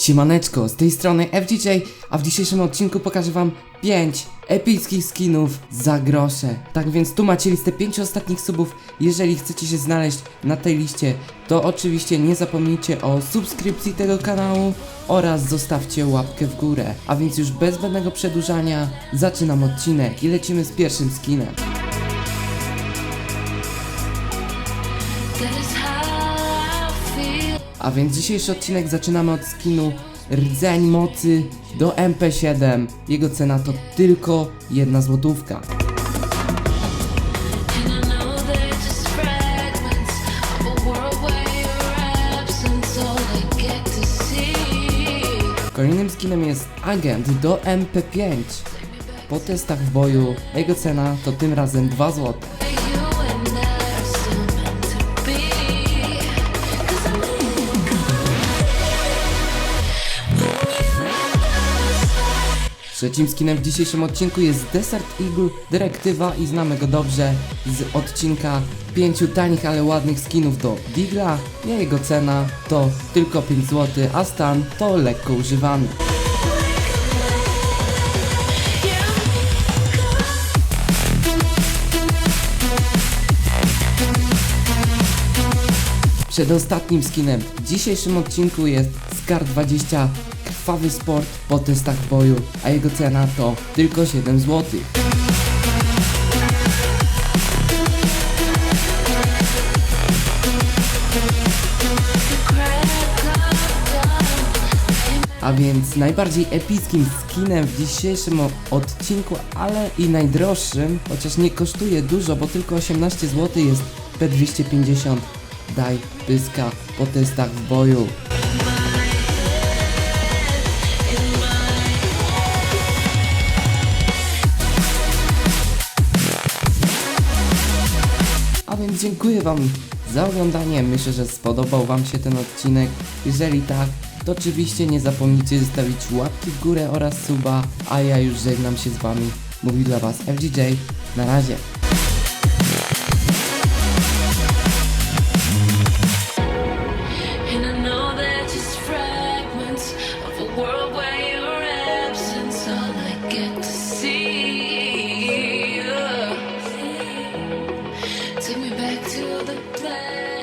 Siemaneczko, z tej strony FDJ, a w dzisiejszym odcinku pokażę wam 5 epickich skinów za grosze. Tak więc tu macie listę 5 ostatnich subów. Jeżeli chcecie się znaleźć na tej liście, to oczywiście nie zapomnijcie o subskrypcji tego kanału oraz zostawcie łapkę w górę. A więc już bez zbędnego przedłużania zaczynam odcinek i lecimy z pierwszym skinem. That is how I feel. A więc dzisiejszy odcinek zaczynamy od skinu Rdzeń Mocy do MP7. Jego cena to tylko jedna złotówka. Kolejnym skinem jest Agent do MP5. Po testach w boju jego cena to tym razem 2 złote. Trzecim skinem w dzisiejszym odcinku jest Desert Eagle Dyrektywa i znamy go dobrze z odcinka pięciu tanich, ale ładnych skinów do Digla. Jego cena to tylko 5 zł, a stan to lekko używany. Przedostatnim skinem w dzisiejszym odcinku jest Scar 20 Krwawy Sport po testach boju, a jego cena to tylko 7 zł. A więc najbardziej epickim skinem w dzisiejszym odcinku, ale i najdroższym, chociaż nie kosztuje dużo, bo tylko 18 zł jest P250. Daj pyska po testach w boju. więc dziękuję Wam za oglądanie. Myślę, że spodobał Wam się ten odcinek. Jeżeli tak, to oczywiście nie zapomnijcie zostawić łapki w górę oraz suba, a ja już żegnam się z Wami. Mówi dla Was FDJ. Na razie. and I know Take me back to the place